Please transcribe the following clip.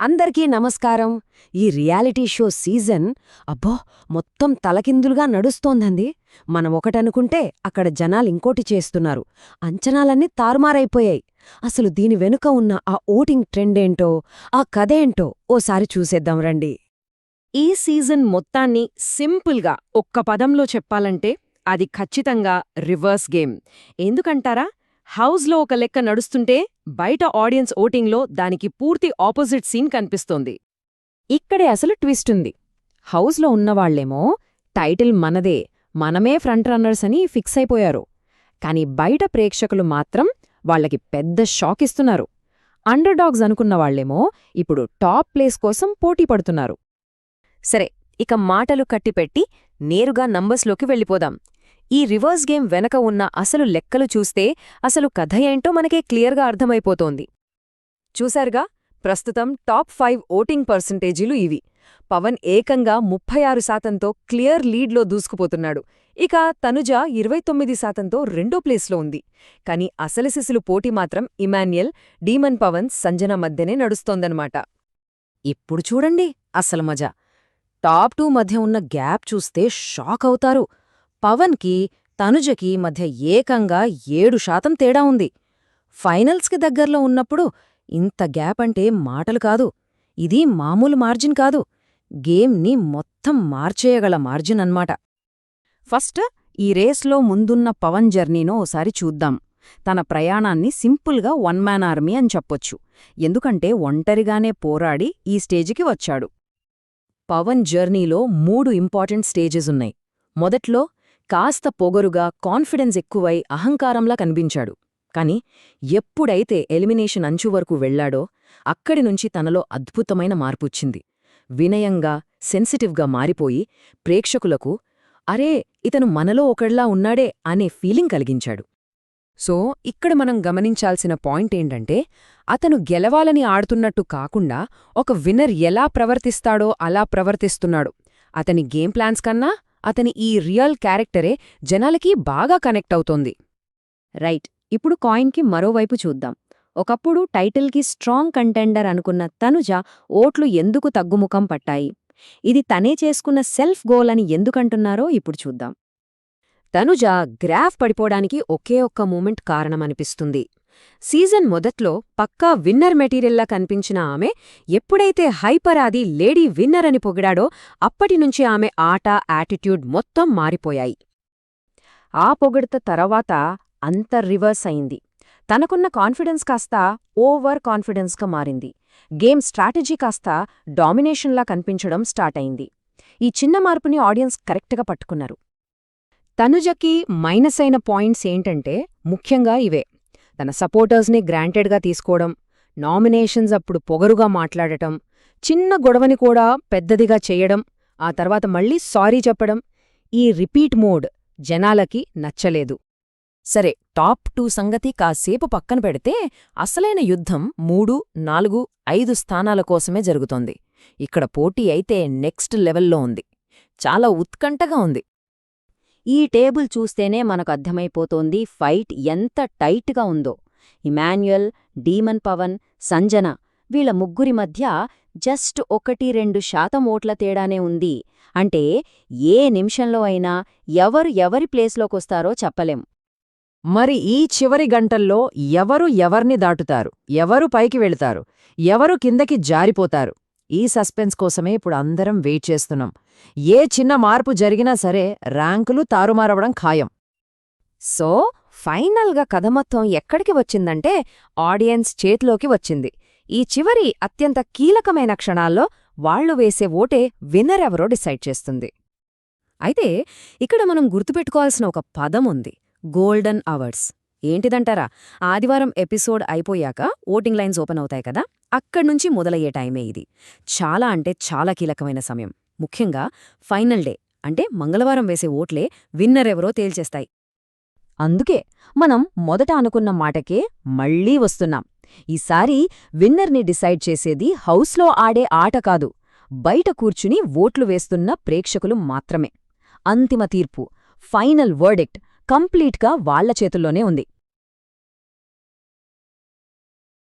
అందరికీ నమస్కారం. ఈ రియాలిటీ షో సీజన్ అబ్బో మొత్తం తలకిందులుగా నడుస్తోందండి. మనం ఒకటనుకుంటే అక్కడ జనాలు ఇంకోటి చేస్తున్నారు. అంచనాలన్నీ తారుమారైపోయాయి. అసలు దీని వెనుక ఉన్న ఆ ఓటింగ్ ట్రెండేంటో ఆ కథేంటో ఓసారి చూసేద్దాం రండి. ఈ సీజన్ మొత్తాన్ని సింపుల్గా ఒక్క పదంలో చెప్పాలంటే అది ఖచ్చితంగా రివర్స్ గేమ్. ఎందుకంటారా? హౌస్లో ఒక లెక్క నడుస్తుంటే బయట ఆడియన్స్ ఓటింగ్లో దానికి పూర్తి ఆపోజిట్ సీన్ కనిపిస్తోంది. ఇక్కడే అసలు ట్విస్ట్ ఉంది. హౌస్లో ఉన్నవాళ్ళేమో టైటిల్ మనదే మనమే ఫ్రంట్ రన్నర్స్ అని ఫిక్స్ అయిపోయారు. కాని బయట ప్రేక్షకులు మాత్రం వాళ్ళకి పెద్ద షాక్ ఇస్తున్నారు. అండర్డాగ్స్ అనుకున్నవాళ్ళేమో అనుకున్న ఇప్పుడు టాప్ ప్లేస్ కోసం పోటీ పడుతున్నారు. సరే ఇక మాటలు కట్టిపెట్టి నేరుగా నంబర్స్లోకి వెళ్ళిపోదాం. ఈ రివర్స్ గేమ్ వెనక ఉన్న అసలు లెక్కలు చూస్తే అసలు కథ ఏంటో మనకే క్లియర్గా అర్థమైపోతోంది. చూశారుగా? ప్రస్తుతం టాప్ ఫైవ్ ఓటింగ్ పర్సంటేజీలు ఇవి. పవన్ ఏకంగా ముప్పై ఆరు శాతంతో క్లియర్ లీడ్లో దూసుకుపోతున్నాడు. ఇక తనుజ ఇరవై తొమ్మిది శాతంతో రెండో ప్లేస్లో ఉంది. కాని అసలు సిసులు పోటీ మాత్రం ఇమాన్యుయల్ డీమన్ పవన్ సంజన మధ్యనే నడుస్తోందనమాట ఇప్పుడు చూడండి అసలు మజా. టాప్ టూ మధ్య ఉన్న గ్యాప్ చూస్తే షాక్ అవుతారు. పవన్కి తనుజకి మధ్య ఏకంగా ఏడు శాతం తేడా ఉంది. ఫైనల్స్కి దగ్గర్లో ఉన్నప్పుడు ఇంత గ్యాప్ అంటే మాటలు కాదు. ఇది మామూలు మార్జిన్ కాదు. గేమ్ని మొత్తం మార్చేయగల మార్జిన్ అన్మాట ఫస్ట్ ఈ రేస్లో ముందున్న పవన్ జర్నీనో ఓసారి చూద్దాం. తన ప్రయాణాన్ని సింపుల్గా వన్ మ్యాన్ ఆర్మీ అని చెప్పొచ్చు. ఎందుకంటే ఒంటరిగానే పోరాడి ఈ స్టేజికి వచ్చాడు. పవన్ జర్నీలో మూడు ఇంపార్టెంట్ స్టేజెస్ ఉన్నాయి. మొదట్లో కాస్త పొగరుగా కాన్ఫిడెన్స్ ఎక్కువై అహంకారంలా కనిపించాడు. కాని ఎప్పుడైతే ఎలిమినేషన్ అంచు వరకు వెళ్ళాడో అక్కడి నుంచి తనలో అద్భుతమైన మార్పుచ్చింది. వినయంగా సెన్సిటివ్గా మారిపోయి ప్రేక్షకులకు అరే ఇతను మనలో ఒకళ్ళా ఉన్నాడే అనే ఫీలింగ్ కలిగించాడు. సో ఇక్కడ మనం గమనించాల్సిన పాయింట్ ఏంటంటే అతను గెలవాలని ఆడుతున్నట్టు కాకుండా ఒక విన్నర్ ఎలా ప్రవర్తిస్తాడో అలా ప్రవర్తిస్తున్నాడు. అతని గేమ్ ప్లాన్స్ కన్నా అతని ఈ రియల్ క్యారెక్టరే జనాలకి బాగా కనెక్ట్ అవుతోంది. రైట్ ఇప్పుడు కాయిన్కి మరోవైపు చూద్దాం. ఒకప్పుడు టైటిల్కి స్ట్రాంగ్ కంటెండర్ అనుకున్న తనుజ ఓట్లు ఎందుకు తగ్గుముఖం పట్టాయి? ఇది తనే చేసుకున్న సెల్ఫ్ గోల్ అని ఎందుకంటున్నారో ఇప్పుడు చూద్దాం. తనుజ గ్రాఫ్ పడిపోవడానికి ఒకే ఒక్క మూమెంట్ కారణమనిపిస్తుంది. సీజన్ మొదట్లో పక్కా విన్నర్ మెటీరియల్లా కనిపించిన ఆమె ఎప్పుడైతే హైపర్ ఆది లేడీ విన్నర్ అని పొగిడాడో అప్పటినుంచి ఆమె ఆట యాటిట్యూడ్ మొత్తం మారిపోయాయి. ఆ పొగిడత తర్వాత అంత రివర్స్ అయింది. తనకున్న కాన్ఫిడెన్స్ కాస్త ఓవర్ కాన్ఫిడెన్స్గా మారింది. గేమ్ స్ట్రాటజీ కాస్త డామినేషన్లా కనిపించడం స్టార్ట్ అయింది. ఈ చిన్న మార్పుని ఆడియన్స్ కరెక్ట్గా పట్టుకున్నారు. తనుజకి మైనస్ అయిన పాయింట్స్ ఏంటంటే ముఖ్యంగా ఇవే. తన సపోర్టర్స్ని గ్రాంటెడ్గా తీసుకోవడం నామినేషన్స్ అప్పుడు పొగరుగా మాట్లాడటం చిన్న గొడవని కూడా పెద్దదిగా చెయ్యడం ఆ తర్వాత మళ్ళీ సారీ చెప్పడం ఈ రిపీట్ మోడ్ జనాలకి నచ్చలేదు. సరే టాప్ టూ సంగతి కాసేపు పక్కన పెడితే అసలైన యుద్ధం మూడు నాలుగు ఐదు స్థానాల కోసమే జరుగుతోంది. ఇక్కడ పోటీ అయితే నెక్స్ట్ లెవెల్లో ఉంది. చాలా ఉత్కంఠగా ఉంది. ఈ టేబుల్ చూస్తేనే మనకు అర్థమైపోతోంది ఫైట్ ఎంత టైట్గా ఉందో. ఇమాన్యుయల్ డీమన్ పవన్ సంజన వీళ్ళ ముగ్గురి మధ్య జస్ట్ ఒకటి రెండు శాతం ఓట్ల తేడానే ఉంది. అంటే ఏ నిమిషంలో అయినా ఎవరు ఎవరి ప్లేస్లోకొస్తారో చెప్పలేం. మరి ఈ చివరి గంటల్లో ఎవరు ఎవర్ని దాటుతారు? ఎవరు పైకి వెళతారు? ఎవరు కిందకి జారిపోతారు? ఈ సస్పెన్స్ కోసమే ఇప్పుడు అందరం వెయిట్ చేస్తున్నాం. ఏ చిన్న మార్పు జరిగినా సరే ర్యాంకులు తారుమారవడం ఖాయం. సో ఫైనల్గా కథ మొత్తం ఎక్కడికి వచ్చిందంటే ఆడియన్స్ చేతిలోకి వచ్చింది. ఈ చివరి అత్యంత కీలకమైన క్షణాల్లో వాళ్ళు వేసే ఓటే విన్నర్ ఎవరో డిసైడ్ చేస్తుంది. అయితే ఇక్కడ మనం గుర్తుపెట్టుకోవాల్సిన ఒక పదం ఉంది. Golden hours. ఏంటిదంటారా? ఆదివారం ఎపిసోడ్ అయిపోయాక ఓటింగ్ లైన్స్ ఓపెన్ అవుతాయి కదా? అక్కడ్నుంచి మొదలయ్యే టైమే ఇది. చాలా అంటే చాలా కీలకమైన సమయం. ముఖ్యంగా ఫైనల్ డే అంటే మంగళవారం వేసే ఓట్లే విన్నర్ ఎవరో తేల్చేస్తాయి. అందుకే మనం మొదట అనుకున్న మాటకే మళ్ళీ వస్తున్నాం. ఈసారి విన్నర్ని డిసైడ్ చేసేది హౌస్లో ఆడే ఆట కాదు బయట కూర్చుని ఓట్లు వేస్తున్న ప్రేక్షకులు మాత్రమే. అంతిమ తీర్పు ఫైనల్ వర్డిక్ట్ కంప్లీట్గా వాళ్ళ చేతుల్లోనే ఉంది.